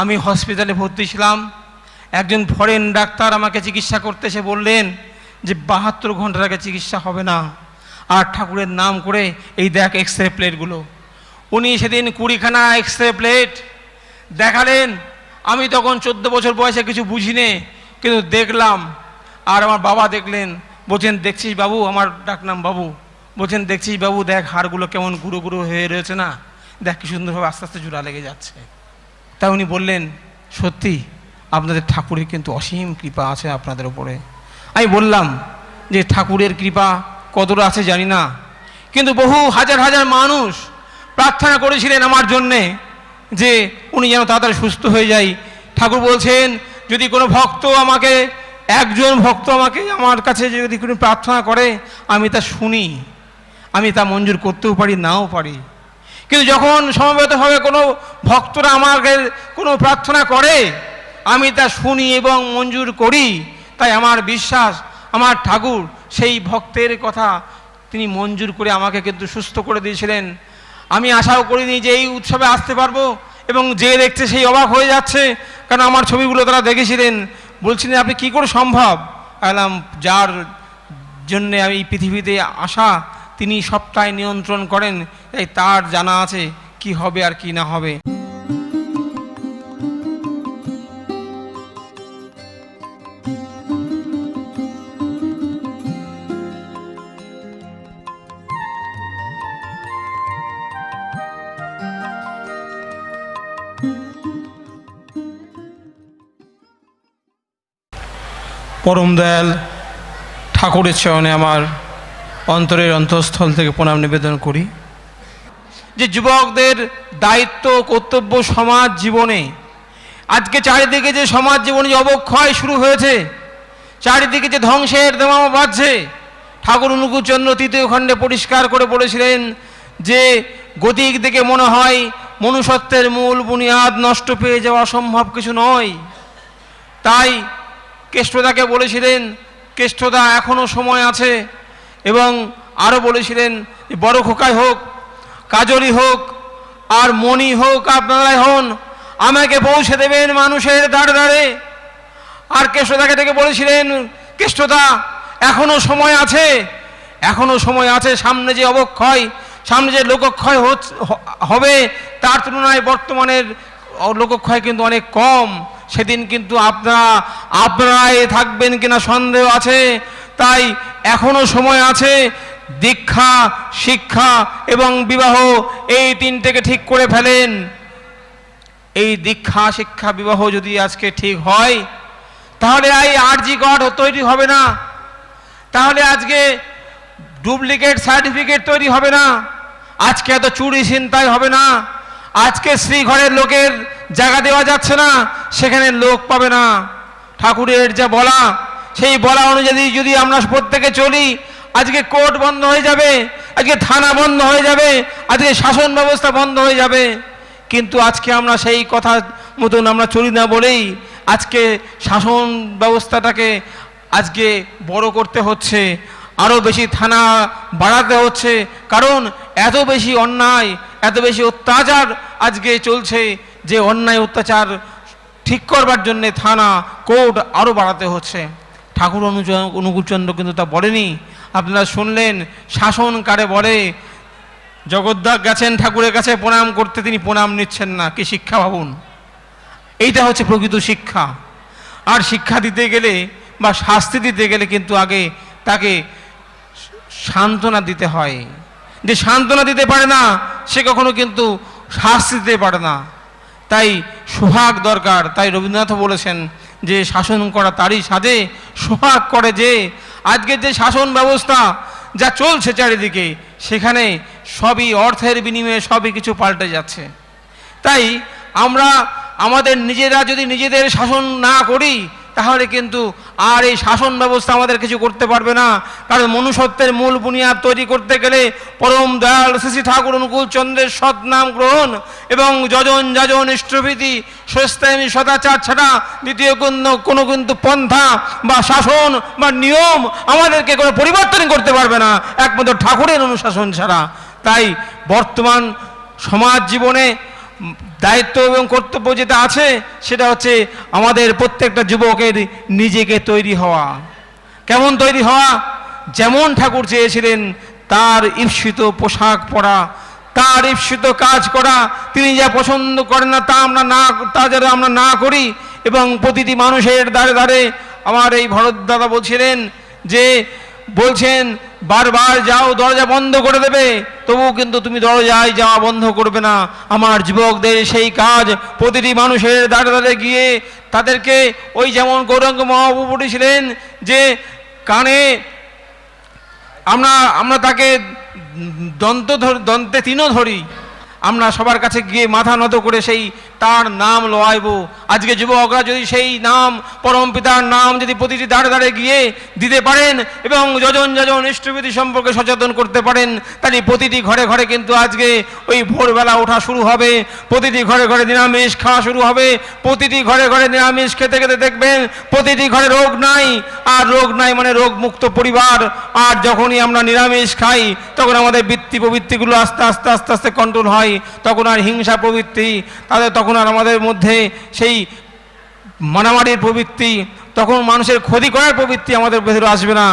আমি হসপিটালে ভর্তি ছিলাম। একজন ফরেন ডাক্তার আমাকে চিকিৎসা করতে এসে বললেন যে, বাহাত্তর ঘণ্টার আগে চিকিৎসা হবে না। আর ঠাকুরের নাম করে এই দেখ এক্স রে প্লেটগুলো উনি সেদিন কুড়িখানা এক্স রে প্লেট দেখালেন। আমি তখন চোদ্দ বছর বয়সে কিছু বুঝিনে, কিন্তু দেখলাম। আর আমার বাবা দেখলেন, বলছেন, দেখছিস বাবু, আমার ডাকনাম বাবু। বলছেন, দেখছিস বাবু, দেখ হাড়গুলো কেমন গুঁড়ো গুঁড়ো হয়ে রয়েছে না? দেখ কি সুন্দরভাবে আস্তে আস্তে জোড়া লেগে যাচ্ছে। তাই উনি বললেন, সত্যি, আপনাদের ঠাকুরের কিন্তু অসীম কৃপা আছে আপনাদের উপরে। আমি বললাম, যে ঠাকুরের কৃপা কতটা আছে জানি না, কিন্তু বহু হাজার হাজার মানুষ প্রার্থনা করেছিলেন আমার জন্যে যে উনি যেন তাড়াতাড়ি সুস্থ হয়ে যায় ঠাকুর বলছেন, যদি কোনো ভক্ত আমাকে, একজন ভক্ত আমাকে আমার কাছে যদি কোনো প্রার্থনা করে, আমি তা শুনি, আমি তা মঞ্জুর করতেও পারি, নাও পারি। কিন্তু যখন সমবেতভাবে কোনো ভক্তরা আমাকে কোনো প্রার্থনা করে, আমি তা শুনি এবং মঞ্জুর করি, তাই আমার বিশ্বাস, আমার ঠাকুর সেই ভক্তের কথা তিনি মঞ্জুর করে আমাকে কিন্তু সুস্থ করে দিয়েছিলেন। আমি আশাও করিনি যে এই উৎসবে আসতে পারব এবং যে দেখছে সেই অবাক হয়ে যাচ্ছে কারণ আমার ছবিগুলো তারা দেখেছিলেন। বলছিলেন, আপনি কি করে সম্ভব? আলাম যার জন্যে আমি পৃথিবীতে আসা তিনি সবটাই নিয়ন্ত্রণ করেন। তাই তার জানা আছে কি হবে আর কি না হবে। পরম দয়াল ঠাকুরের চরণে আমার অন্তরের অন্তঃস্থল থেকে প্রণাম নিবেদন করি। যে যুবকদের দায়িত্ব, কর্তব্য সমাজ জীবনে, আজকে চারিদিকে যে সমাজ জীবনে যে অবক্ষয় শুরু হয়েছে, চারিদিকে যে ধ্বংসের দেমামা বাজছে ঠাকুর অনুকূলচন্দ্র তৃতীয় খণ্ডে পরিষ্কার করে বলেছিলেন যে গতিক দেখে মনে হয় মনুষ্যত্বের মূল বুনিয়াদ নষ্ট পেয়ে যাওয়া অসম্ভব কিছু নয়। তাই কেষ্টদাকে বলেছিলেন, কেষ্টদা এখনও সময় আছে এবং আরও বলেছিলেন বড় খোকাই হোক, কাজলি হোক, আর মণি হোক আপনারাই হন, আমাকে পৌঁছে দেবেন মানুষের দাঁড়ে দাঁড়ে আর কেষ্টদাকে থেকে বলেছিলেন, কেষ্টদা এখনও সময় আছে এখনও সময় আছে, সামনে যে অবক্ষয়, সামনে যে লোকক্ষয় হবে, তার তুলনায় বর্তমানের লোকক্ষয় কিন্তু অনেক কম। সেদিন কিন্তু আপনারা, আপনারাই থাকবেন কিনা সন্দেহ আছে তাই এখনও সময় আছে দীক্ষা, শিক্ষা এবং বিবাহ এই তিনটেকে ঠিক করে ফেলেন। এই দীক্ষা, শিক্ষা, বিবাহ যদি আজকে ঠিক হয়, তাহলে এই আরজি গড তৈরি হবে না। তাহলে আজকে ডুপ্লিকেট সার্টিফিকেট তৈরি হবে না। আজকে এত চুরি ছিনতাই হবে না। আজকে শ্রীঘরের লোকের জায়গা দেওয়া যাচ্ছে না, সেখানে লোক পাবে না। ঠাকুরের যা বলা সেই বলা অনুযায়ী যদি আমরা প্রত্যেকে চলি, আজকে কোর্ট বন্ধ হয়ে যাবে, আজকে থানা বন্ধ হয়ে যাবে, আজকে শাসন ব্যবস্থা বন্ধ হয়ে যাবে। কিন্তু আজকে আমরা সেই কথা মতন আমরা চলি না বলেই আজকে শাসন ব্যবস্থাটাকে আজকে বড় করতে হচ্ছে, আরও বেশি থানা বাড়াতে হচ্ছে, কারণ এত বেশি অন্যায়, এত বেশি অত্যাচার আজকে চলছে যে অন্যায় অত্যাচার ঠিক করবার জন্যে থানা, কোর্ট আরও বাড়াতে হচ্ছে। ঠাকুর অনুজ অনুকূলচন্দ্র কিন্তু তা বলেনি। আপনারা শুনলেন, শাসন কারে বলে? জগদ্দাক গেছেন ঠাকুরের কাছে, প্রণাম করতে তিনি প্রণাম নিচ্ছেন না। কি শিক্ষা ভাবুন? এইটা হচ্ছে প্রকৃত শিক্ষা। আর শিক্ষা দিতে গেলে বা শাস্তি দিতে গেলে কিন্তু আগে তাকে সান্ত্বনা দিতে হয়। যে সান্ত্বনা দিতে পারে না, সে কখনো কিন্তু শাস্তি দিতে পারে না। তাই সোহাগ দরকার। তাই রবীন্দ্রনাথ বলেছেন যে শাসন করা তারই সাথে সোহাগ করে যে। আজকের যে শাসন ব্যবস্থা যা চলছে চারিদিকে, সেখানে সবই অর্থের বিনিময়ে সবই কিছু পাল্টে যাচ্ছে। তাই আমরা আমাদের নিজেরা যদি নিজেদের শাসন না করি তাহলে কিন্তু আর এই শাসন ব্যবস্থা আমাদের কিছু করতে পারবে না। কারণ মনুষ্যত্বের মূল বুনিয়াদ তৈরি করতে গেলে পরম দয়াল শ্রী ঠাকুর অনুকূল চন্দ্রের সৎ নাম গ্রহণ এবং যজন যাজন ইষ্টভীতি স্বস্তায়নী সদাচার ছাড়া দ্বিতীয় কোনো কোনো কিন্তু পন্থা বা শাসন বা নিয়ম আমাদেরকে কোনো পরিবর্তন করতে পারবে না। একমাত্র ঠাকুরের অনুশাসন ছাড়া। তাই বর্তমান সমাজ জীবনে দায়িত্ব এবং কর্তব্য যেটা আছে, সেটা হচ্ছে আমাদের প্রত্যেকটা যুবকের নিজেকে তৈরি হওয়া। কেমন তৈরি হওয়া? যেমন ঠাকুর চেয়েছিলেন, তার ঈপ্সিত পোশাক পরা, তার ঈপ্সিত কাজ করা, তিনি যা পছন্দ করেন না, তা আমরা না, তা যেন আমরা না করি, এবং প্রতিটি মানুষের দ্বারে দ্বারে আমার এই ভরত দাদা বলছিলেন যে, বলছেন বারবার যাও, দরজা বন্ধ করে দেবে। তবুও কিন্তু তুমি দরজায় যাওয়া বন্ধ করবে না। আমার যুবকদের সেই কাজ প্রতিটি মানুষের দ্বারে দ্বারে গিয়ে তাদেরকে ওই যেমন গৌরাঙ্গ মহাপ্রভু বলেছিলেন যে কানে আমরা আমরা তাকে দন্ত দন্তে তিনও ধরি। আমরা সবার কাছে গিয়ে মাথা নত করে সেই তার নাম লোয়াইব আজকে যুবকরা যদি সেই নাম, পরম পিতার নাম যদি প্রতিটি দাঁড়ে দাঁড়ে গিয়ে দিতে পারেন এবং যজন যজন ইষ্টবিধি সম্পর্কে সচেতন করতে পারেন, তাহলে প্রতিটি ঘরে ঘরে কিন্তু আজকে ওই ভোরবেলা ওঠা শুরু হবে। প্রতিটি ঘরে ঘরে নিরামিষ খাওয়া শুরু হবে। প্রতিটি ঘরে ঘরে নিরামিষ খেতে খেতে দেখবেন প্রতিটি ঘরে রোগ নাই। আর রোগ নাই মানে রোগ মুক্ত পরিবার। আর যখনই আমরা নিরামিষ খাই, তখন আমাদের বৃত্তি প্রবৃত্তিগুলো আস্তে আস্তে আস্তে আস্তে কন্ট্রোল হয়। তখন আর হিংসা প্রবৃত্তি তাদের তখন আর আমাদের মধ্যে সেই মারামারির প্রবৃত্তি, তখন মানুষের ক্ষতি করার প্রবৃত্তি আমাদের ভেতরে আসবে না।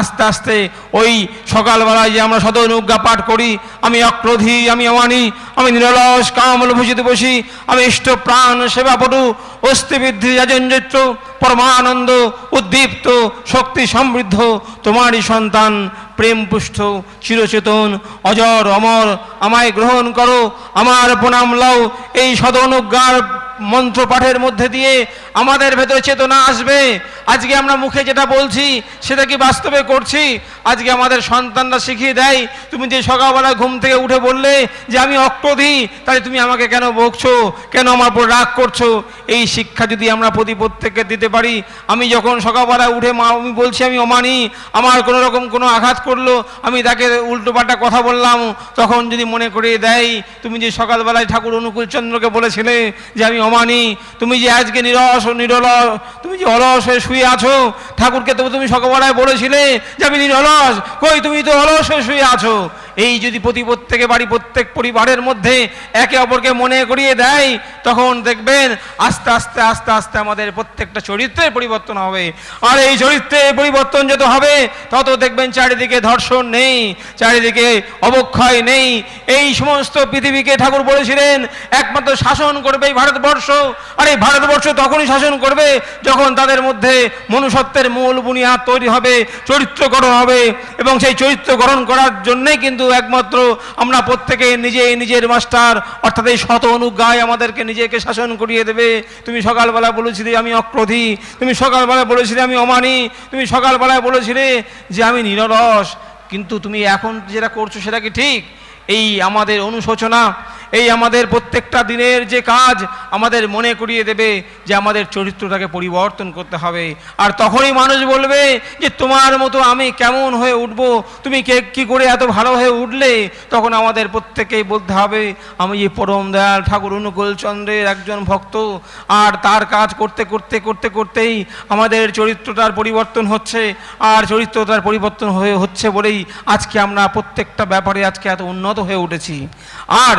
আস্তে আস্তে ওই সকালবেলায় যে আমরা সদয় অনুজ্ঞা পাঠ করি, আমি অক্রোধী, আমি অমানি, আমি নিরলস, কামল ভূষিত বসি, আমি ইষ্ট প্রাণ সেবাপটু অস্থিবৃদ্ধি রাজেন্দ্রিত্র পরমানন্দ, উদ্দীপ্ত, শক্তি সমৃদ্ধ, তোমারই সন্তান প্রেম পুষ্ট চিরচেতন, অজর, অমর, আমায় গ্রহণ করো, আমার প্রণাম লও। এই সদনুজ্ঞার মন্ত্র পাঠের মধ্যে দিয়ে আমাদের ভেতরে চেতনা আসবে। আজকে আমরা মুখে যেটা বলছি, সেটা কি বাস্তবে করছি? আজকে আমাদের সন্তানরা শিখিয়ে দেয়, তুমি যে সকালবেলা ঘুম থেকে উঠে বললে যে আমি অক্রোধী তাহলে তুমি আমাকে কেন বকছো? কেন আমার উপর রাগ করছ? এই শিক্ষা যদি আমরা প্রতি প্রত্যেককে দিতে পারি, আমি যখন সকালবেলা উঠে মা, আমি বলছি আমি অমানি, আমার কোনো রকম কোনো আঘাত করল, আমি তাকে উল্টোপাল্টা কথা বললাম, তখন যদি মনে করিয়ে দেয়, তুমি যে সকালবেলায় ঠাকুর অনুকূল চন্দ্রকে বলেছিলে যে আমি অমানি, তুমি যে আজকে নিরস ও নিরল তুমি যে অলস হয়ে শুয়ে আছো, ঠাকুরকে তো তুমি সকালবেলায় বলেছিলে যে আমি নিরলস। কই, তুমি তো অলস হয়ে শুয়ে আছো। এই যদি প্রতি প্রত্যেকে বাড়ি, প্রত্যেক পরিবারের মধ্যে একে অপরকে মনে করিয়ে দেয়, তখন দেখবেন আস্তে আস্তে আস্তে আস্তে আমাদের প্রত্যেকটা চরিত্রের পরিবর্তন হবে। আর এই চরিত্রের পরিবর্তন যত হবে, তত দেখবেন চারিদিকে ধর্ষণ নেই, চারিদিকে অবক্ষয় নেই। এই সমস্ত পৃথিবীকে ঠাকুর বলেছিলেন, একমাত্র শাসন করবে এই ভারতবর্ষ। আর এই ভারতবর্ষ তখনই শাসন করবে, যখন তাদের মধ্যে মনুষ্যত্বের মূল বুনিয়াদ তৈরি হবে, চরিত্রকরণ হবে, এবং সেই চরিত্র চরিত্রকরণ করার জন্যই কিন্তু একমাত্র আমরা প্রত্যেকে নিজে নিজের মাস্টার, অর্থাৎ এই শত অনুজ্ঞায় আমাদেরকে নিজেকে শাসন করিয়ে দেবে। তুমি সকালবেলা বলেছিলে আমি অক্রোধী, তুমি সকালবেলা বলেছিলে আমি অমানি, তুমি সকালবেলায় বলেছিলে যে আমি নিরলস, কিন্তু তুমি এখন যেটা করছ সেটা কি ঠিক? এই আমাদের অনুশোচনা এই আমাদের প্রত্যেকটা দিনের যে কাজ আমাদের মনে করিয়ে দেবে যে আমাদের চরিত্রটাকে পরিবর্তন করতে হবে। আর তখনই মানুষ বলবে যে, তোমার মতো আমি কেমন হয়ে উঠব? তুমি কে, কী করে এত ভালো হয়ে উঠলে? তখন আমাদের প্রত্যেকেই বলতে হবে, আমি এই পরম দয়াল ঠাকুর অনুকূল চন্দ্রের একজন ভক্ত। আর তার কাজ করতে করতে করতে, করতেই আমাদের চরিত্রটার পরিবর্তন হচ্ছে। আর চরিত্রটার পরিবর্তন হয়ে হচ্ছে বলেই আজকে আমরা প্রত্যেকটা ব্যাপারে আজকে এত উন্নত হয়ে উঠেছি। আর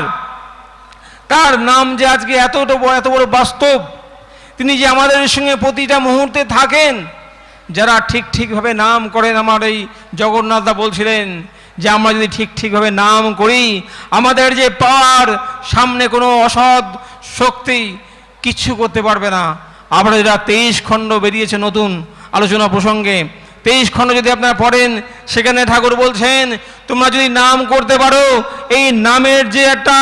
তার নাম যে আজকে বড়, এত বড় বাস্তব? তিনি যে আমাদের সঙ্গে প্রতিটা মুহূর্তে থাকেন, যারা ঠিক ঠিকভাবে নাম করেন, আমার এই জগন্নাথদা বলছিলেন যে আমরা যদি ঠিক ঠিকভাবে নাম করি, আমাদের যে পাওয়ার সামনে কোনো অসৎ শক্তি কিচ্ছু করতে পারবে না। আমরা এরা তেইশ খণ্ড বেরিয়েছে নতুন আলোচনা প্রসঙ্গে। তেইশ খণ্ড যদি আপনারা পড়েন, সেখানে ঠাকুর বলছেন, তোমরা যদি নাম করতে পারো, এই নামের যে একটা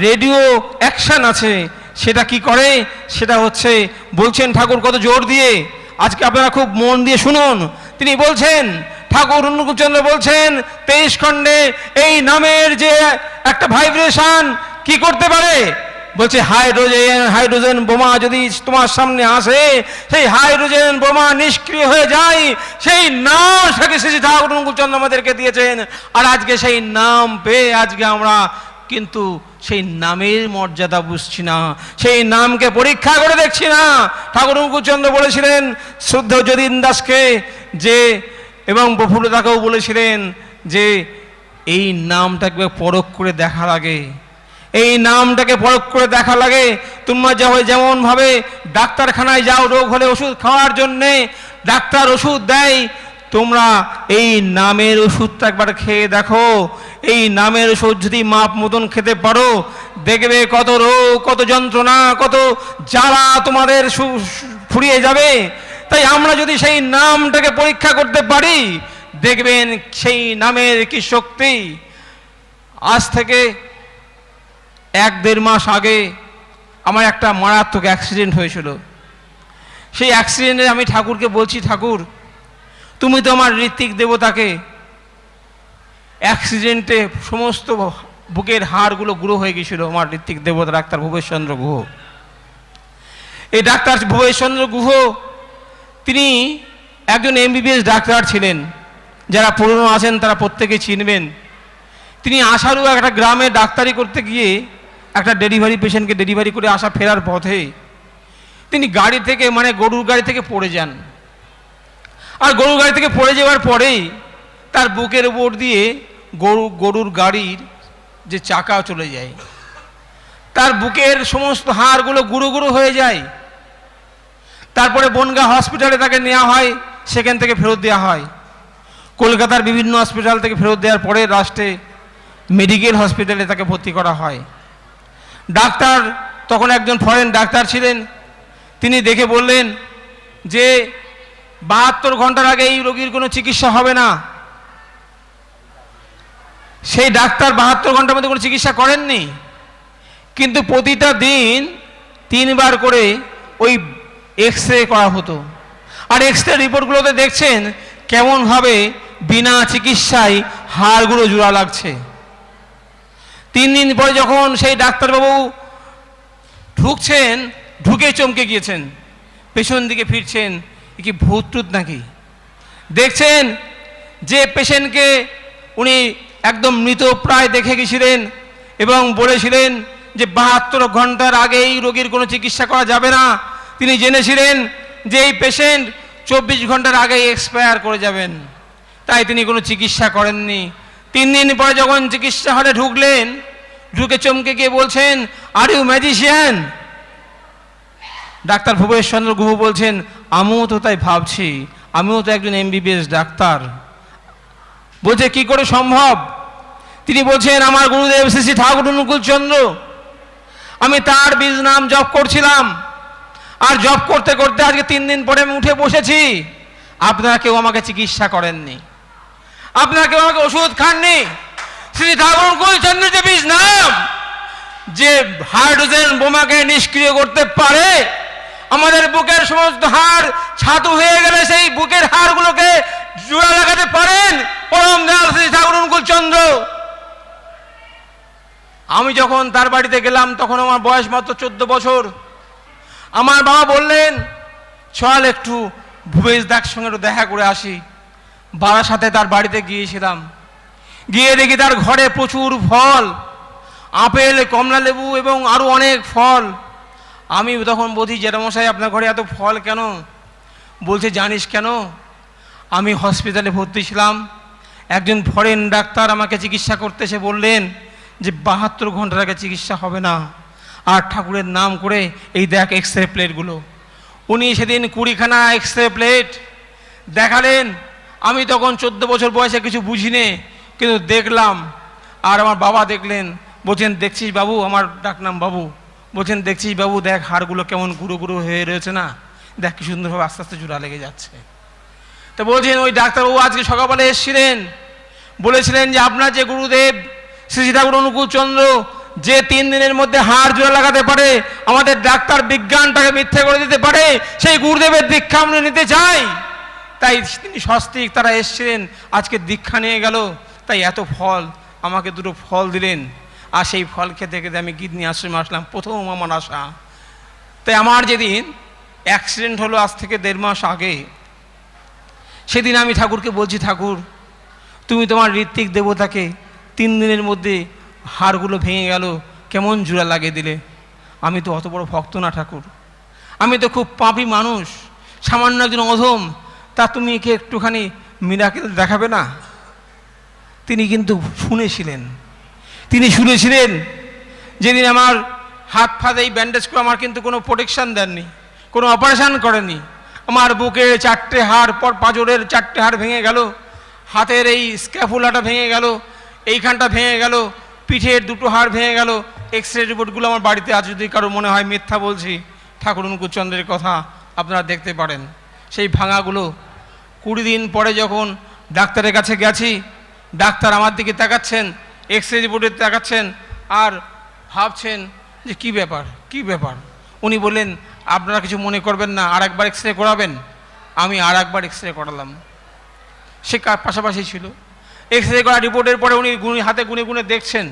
রেডিও অ্যাকশন আছে, সেটা কি করে? সেটা হচ্ছে, বলছেন ঠাকুর কত জোর দিয়ে। আজকে আপনারা খুব মন দিয়ে শুনুন। তিনি বলছেন, ঠাকুর অনুকূলচন্দ্র বলছেন, তেইশ খণ্ডে এই নামের যে একটা ভাইব্রেশন কি করতে পারে? বলছে, হাইড্রোজেন হাইড্রোজেন বোমা যদি তোমার সামনে আসে, সেই হাইড্রোজেন বোমা নিষ্ক্রিয় হয়ে যায়, সেই নাম সাথে শ্রী ঠাকুর অনুকূলচন্দ্র আমাদেরকে দিয়েছেন। আর আজকে সেই নাম পেয়ে আজকে আমরা কিন্তু সেই নামের মর্যাদা বুঝছি না, সেই নামকে পরীক্ষা করে দেখছি না। ঠাকুর মুকুচন্দ্র বলেছিলেন, শুদ্ধ যতীন দাসকে যে, এবং প্রফুল্লতাকেও বলেছিলেন যে, এই নামটাকে পরখ করে দেখার আগে এই নামটাকে পরখ করে দেখা লাগে। তোমরা যা হয় যেমনভাবে ডাক্তারখানায় যাও, রোগ হলে ওষুধ খাওয়ার জন্যে ডাক্তার ওষুধ দেয়, তোমরা এই নামের ওষুধটা একবার খেয়ে দেখো। এই নামের ওষুধ যদি মাপ মতন খেতে পারো, দেখবে কত রোগ, কত যন্ত্রণা, কত জ্বালা তোমাদের ফুরিয়ে যাবে। তাই আমরা যদি সেই নামটাকে পরীক্ষা করতে পারি, দেখবেন সেই নামের কি শক্তি। আজ থেকে এক দেড় মাস আগে আমার একটা মারাত্মক অ্যাক্সিডেন্ট হয়েছিল। সেই অ্যাক্সিডেন্টে আমি ঠাকুরকে বলছি, ঠাকুর, তুমি তো আমার ঋত্বিক দেবতাকে অ্যাক্সিডেন্টে সমস্ত বুকের হাড়গুলো গুঁড়ো হয়ে গেছিল, আমার ঋত্বিক দেবতা ডাক্তার ভূপেশচন্দ্র গুহ। এই ডাক্তার ভূপেশচন্দ্র গুহ, তিনি একজন এমবিবিএস ডাক্তার ছিলেন। যারা পুরনো আছেন তারা প্রত্যেকে চিনবেন। তিনি আশারু একটা গ্রামে ডাক্তারি করতে গিয়ে একটা ডেলিভারি পেশেন্টকে ডেলিভারি করে আসা ফেরার পথে তিনি গাড়ি থেকে মানে গরুর গাড়ি থেকে পড়ে যান। আর গরুর গাড়ি থেকে পড়ে যাওয়ার পরেই তার বুকের উপর দিয়ে গরু, গরুর গাড়ির যে চাকা চলে যায়। তার বুকের সমস্ত হাড়গুলো গুঁড়ো গুঁড়ো হয়ে যায়। তারপরে বনগা হসপিটালে তাকে নেওয়া হয়, সেখান থেকে ফেরত দেওয়া হয়। কলকাতার বিভিন্ন হসপিটাল থেকে ফেরত দেওয়ার পরে লাস্টে মেডিকেল হসপিটালে তাকে ভর্তি করা হয়। ডাক্তার, তখন একজন ফরেন ডাক্তার ছিলেন। তিনি দেখে বললেন যে, বাহাত্তর ঘণ্টার আগে এই রোগীর কোনো চিকিৎসা হবে না। সেই ডাক্তার বাহাত্তর ঘণ্টার মধ্যে কোনো চিকিৎসা করেননি। কিন্তু প্রতিটা দিন তিনবার করে ওই এক্স রে করা হতো। আর এক্স রে রিপোর্টগুলোতে দেখছেন কেমনভাবে বিনা চিকিৎসায় হাড়গুলো জোড়া লাগছে। তিন দিন পরে যখন সেই ডাক্তারবাবু ঢুকছেন, ঢুকে চমকে গিয়েছেন, পেছন দিকে ফিরছেন কি ভূত টুত নাকি? দেখছেন যে পেশেন্টকে উনি একদম মৃত প্রায় দেখে গেছিলেন এবং বলেছিলেন যে বাহাত্তর ঘণ্টার আগে এই রোগীর কোনো চিকিৎসা করা যাবে না। তিনি জেনেছিলেন যে এই পেশেন্ট চব্বিশ ঘণ্টার আগে এক্সপায়ার করে যাবেন। তাই তিনি কোনো চিকিৎসা করেননি। তিন দিন পরে যখন চিকিৎসা হলে ঢুকলেন, ঢুকে চমকে গিয়ে বলছেন are you magician doctor Bhubesh Chandra Guha বলছেন, আমিও তো তাই ভাবছি, আমিও তো একজন এমবিবিএস ডাক্তার। বলছে, কি করে সম্ভব? তিনি বলছেন, আমার গুরুদেব শ্রী শ্রী ঠাকুর অনুকূল চন্দ্র, আমি তার বীজ নাম জপ করছিলাম। আর জপ করতে করতে আজকে তিন দিন পরে আমি উঠে বসেছি। আপনারা কেউ আমাকে চিকিৎসা করেননি। আপনারা কেউ আমাকে ওষুধ খাননি? শ্রী ঠাকুর অনুকূল চন্দ্র যে বীজ নাম। যে হাইড্রোজেন বোমাকে নিষ্ক্রিয় করতে পারে, আমাদের বুকের সমস্ত হাড় ছাতু হয়ে গেলে সেই বুকের হাড়গুলোকে জোড়া লাগাতে পারেন। পরম দয়াল শ্রী ঠাকুর অনুকূল চন্দ্র আমি যখন তার বাড়িতে গেলাম, তখন আমার বয়স মাত্র চোদ্দ বছর। আমার বাবা বললেন, চল একটু ভুবেশ দার সঙ্গে দেখা করে আসি। বাবার সাথে তার বাড়িতে গিয়েছিলাম। গিয়ে দেখি তার ঘরে প্রচুর ফল, আপেল, কমলা লেবু এবং আরও অনেক ফল। আমি তখন বলছি, জেঠামশাই, আপনার ঘরে এত ফল কেন? বলছে, জানিস কেন? আমি হসপিটালে ভর্তি ছিলাম। একজন ফরেন ডাক্তার আমাকে চিকিৎসা করতে এসে বললেন যে বাহাত্তর ঘণ্টার আগে চিকিৎসা হবে না। আর ঠাকুরের নাম করে এই দেখ এক্স রে প্লেটগুলো উনি সেদিন কুড়িখানা এক্স রে প্লেট দেখালেন। আমি তখন চোদ্দ বছর বয়সে কিছু বুঝিনি, কিন্তু দেখলাম। আর আমার বাবা দেখলেন, বলছেন, দেখছিস বাবু, আমার ডাকনাম বাবু। বলছেন, দেখছিস বাবু, দেখ, হাড়গুলো কেমন গুঁড়ো গুঁড়ো হয়ে রয়েছে না? দেখ, কি সুন্দরভাবে আস্তে আস্তে জোড়া লেগে যাচ্ছে। তো বলছেন, ওই ডাক্তারবাবু আজকে সকালবেলা এসেছিলেন। বলেছিলেন যে, আপনার যে গুরুদেব, শ্রী ঠাকুর অনুকূল চন্দ্র যে তিন দিনের মধ্যে হাড় জোড়া লাগাতে পারে, আমাদের ডাক্তার বিজ্ঞানটাকে মিথ্যে করে দিতে পারে, সেই গুরুদেবের দীক্ষা আমরা নিতে চাই। তাই তিনি সস্তিক তারা এসছিলেন, আজকে দীক্ষা নিয়ে গেল, তাই এত ফল, আমাকে দুটো ফল দিলেন। আর সেই ফল খেতে খেতে আমি কিডনি আশ্রমে আসলাম, প্রথম আমার আশা। তাই আমার যেদিন অ্যাক্সিডেন্ট হলো আজ থেকে দেড় মাস আগে, সেদিন আমি ঠাকুরকে বলছি, ঠাকুর, তুমি তোমার ঋত্বিক দেবতাকে তিন দিনের মধ্যে হাড়গুলো ভেঙে গেল, কেমন জোড়া লাগিয়ে দিলে? আমি তো অত বড় ভক্ত না ঠাকুর। আমি তো খুব পাপি মানুষ, সামান্য একজন অধম তা তুমি একে একটুখানি মিরাকেল দেখাবে না? তিনি কিন্তু শুনেছিলেন। তিনি শুনেছিলেন যেদিন আমার হাত ফাঁদে এই ব্যান্ডেজ করে আমার কিন্তু কোনো প্রোটেকশন দেননি, কোনো অপারেশন করেনি আমার বুকে চারটে হাড়, পর পাঁজরের চারটে হাড় ভেঙে গেল, হাতের এই স্ক্যাফুলাটা ভেঙে গেল, এইখানটা ভেঙে গেল, পিঠের দুটো হাড় ভেঙে গেল এক্স রে রিপোর্টগুলো আমার বাড়িতে আজ যদি কারও মনে হয়, মিথ্যা বলছি। ঠাকুর অনুকূলচন্দ্রের কথা আপনারা দেখতে পারেন। সেই ভাঙাগুলো। কুড়ি দিন পরে যখন ডাক্তারের কাছে গেছি, ডাক্তার আমার দিকে তাকাচ্ছেন এক্স রে রিপোর্টে তাকাচ্ছেন আর ভাবছেন যে কি ব্যাপার কি ব্যাপার? উনি বললেন, আপনারা কিছু মনে করবেন না আর একবার এক্স রে করাবেন। আমি আর একবার এক্স রে করালাম। সে পাশাপাশি ছিল। এক্স রে করা রিপোর্টের পরে উনি গুনি, হাতে গুনে গুনে দেখছেন।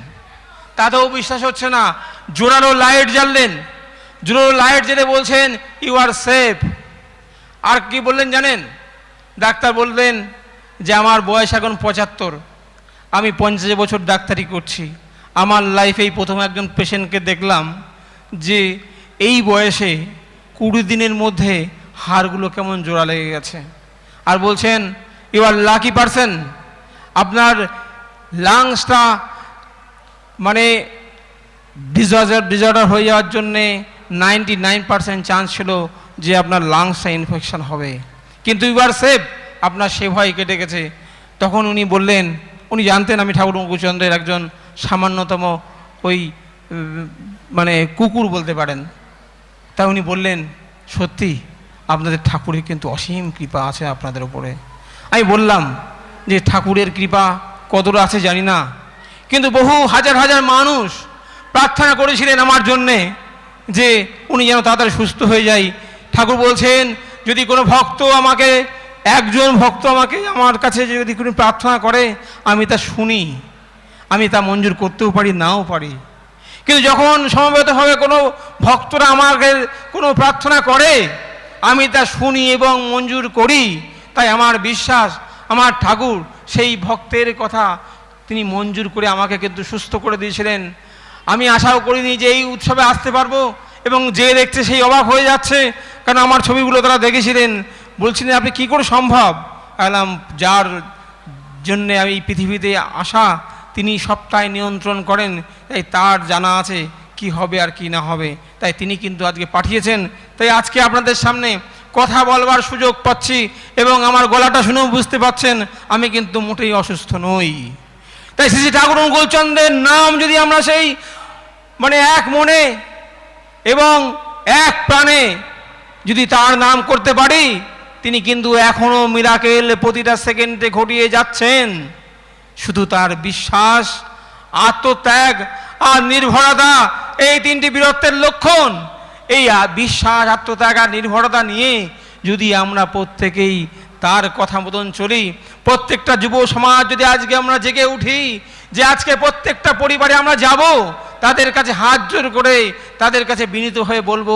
তাতেও বিশ্বাস হচ্ছে না, জোরালো লাইট জ্বাললেন। জোরালো লাইট জেলে বলছেন ইউ আর সেফ আর কি বললেন জানেন? ডাক্তার বললেন যে, আমার বয়স এখন পঁচাত্তর। আমি পঞ্চাশ বছর ডাক্তারি করছি। আমার লাইফে এই প্রথম একজন পেশেন্টকে দেখলাম যে, এই বয়সে কুড়ি দিনের মধ্যে হাড়গুলো কেমন জোড়া লেগে গেছে। আর বলছেন ইউ আর লাকি পারসন আপনার লাংসটা মানে ডিসঅর্ডার ডিসঅর্ডার হয়ে যাওয়ার জন্যে নাইনটি নাইন পার্সেন্ট চান্স ছিল যে আপনার লাংসটা ইনফেকশন হবে। কিন্তু ইউ আর সেফ আপনার সে ভয় কেটে গেছে। তখন উনি বললেন, উনি জানতেন আমি ঠাকুর মুকুচন্দ্রের একজন সামান্যতম ওই মানে কুকুর বলতে পারেন। তা উনি বললেন, সত্যি, আপনাদের ঠাকুরের কিন্তু অসীম কৃপা আছে আপনাদের উপরে। আমি বললাম যে, ঠাকুরের কৃপা কতটা আছে জানি না। কিন্তু বহু হাজার হাজার মানুষ প্রার্থনা করেছিলেন আমার জন্যে যে, উনি যেন তাড়াতাড়ি সুস্থ হয়ে যায় ঠাকুর বলছেন, যদি কোনো ভক্ত আমাকে, একজন ভক্ত আমাকে, আমার কাছে যদি কোনো প্রার্থনা করে, আমি তা শুনি, আমি তা মঞ্জুর করতেও পারি, নাও পারি। কিন্তু যখন সমবেতভাবে কোনো ভক্তরা আমাকে কোনো প্রার্থনা করে, আমি তা শুনি এবং মঞ্জুর করি, তাই আমার বিশ্বাস, আমার ঠাকুর সেই ভক্তের কথা তিনি মঞ্জুর করে আমাকে কিন্তু সুস্থ করে দিয়েছিলেন। আমি আশাও করিনি যে এই উৎসবে আসতে পারব এবং যে দেখছে সেই অবাক হয়ে যাচ্ছে। কারণ আমার ছবিগুলো তারা দেখেছিলেন? বলছিলেন, আপনি কি করে সম্ভব? আলাম যার জন্যে আমি পৃথিবীতে আসা, তিনি সবটাই নিয়ন্ত্রণ করেন, তাই তার জানা আছে কি হবে আর কি না হবে। তাই তিনি কিন্তু আজকে পাঠিয়েছেন। তাই আজকে আপনাদের সামনে কথা বলবার সুযোগ পাচ্ছি এবং আমার গলাটা শুনেও বুঝতে পাচ্ছেন, আমি কিন্তু মোটেই অসুস্থ নই। তাই শ্রী শ্রী ঠাকুর গোলচন্দ্রের নাম যদি আমরা সেই মানে এক মনে এবং এক প্রাণে যদি তার নাম করতে পারি, তিনি কিন্তু এখনও মিরাকেল প্রতিটা সেকেন্ডে ঘটিয়ে যাচ্ছেন। শুধু তার বিশ্বাস, আত্মত্যাগ আর নির্ভরতা, এই তিনটি বীরত্বের লক্ষণ। এই বিশ্বাস, আত্মত্যাগ আর নির্ভরতা নিয়ে যদি আমরা প্রত্যেকেই তার কথা মতন চলি, প্রত্যেকটা যুব সমাজ যদি আজকে আমরা জেগে উঠি যে আজকে প্রত্যেকটা পরিবারে আমরা যাব, তাদের কাছে হাত জোর করে তাদের কাছে বিনীত হয়ে বলব,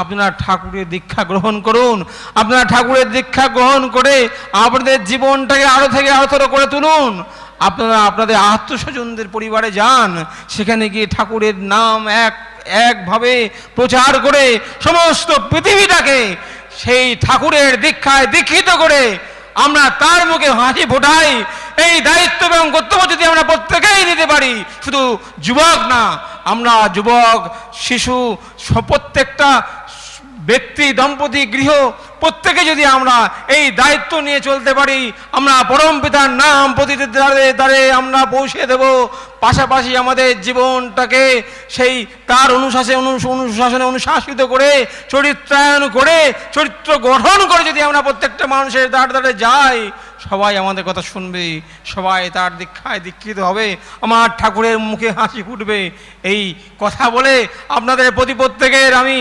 আপনারা ঠাকুরের দীক্ষা গ্রহণ করুন। আপনারা ঠাকুরের দীক্ষা গ্রহণ করে আপনাদের জীবনটাকে আরও থেকে আরোতর করে তুলুন। আপনারা আপনাদের আত্মস্বজনদের পরিবারে যান, সেখানে গিয়ে ঠাকুরের নাম এক, একভাবে প্রচার করে সমস্ত পৃথিবীটাকে সেই ঠাকুরের দীক্ষায় দীক্ষিত করে আমরা তার মুখে হাসি ফোটাই। এই দায়িত্ব এবং কর্তব্য যদি আমরা প্রত্যেকেই নিতে পারি, শুধু যুবক না, আমরা যুবক, শিশু প্রত্যেকটা ব্যক্তি, দম্পতি, গৃহ, প্রত্যেকে যদি আমরা এই দায়িত্ব নিয়ে চলতে পারি, আমরা পরম পিতার নাম প্রতিটি দ্বারে দ্বারে আমরা পৌঁছে দেব। পাশাপাশি আমাদের জীবনটাকে সেই তার অনুশাসে অনু- অনুশাসনে অনুশাসিত করে, চরিত্রায়ন করে, চরিত্র গঠন করে যদি আমরা প্রত্যেকটা মানুষের দ্বার দ্বারে যাই সবাই আমাদের কথা শুনবে, সবাই তার দীক্ষায় দীক্ষিত হবে, আমার ঠাকুরের মুখে হাসি ফুটবে। এই কথা বলে আপনাদের প্রতি প্রত্যেকের আমি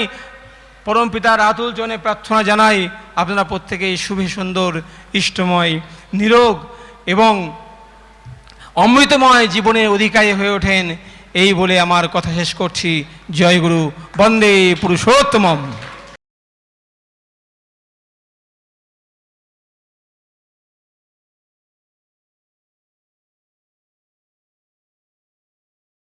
পরম পিতার আতুল জনে প্রার্থনা জানাই, আপনারা প্রত্যেকেই শুভে সুন্দর, ইষ্টময়, নিরোগ এবং অমৃতময় জীবনের অধিকারী হয়ে ওঠেন। এই বলে আমার কথা শেষ করছি। জয় গুরু, বন্দে পুরুষোত্তমম।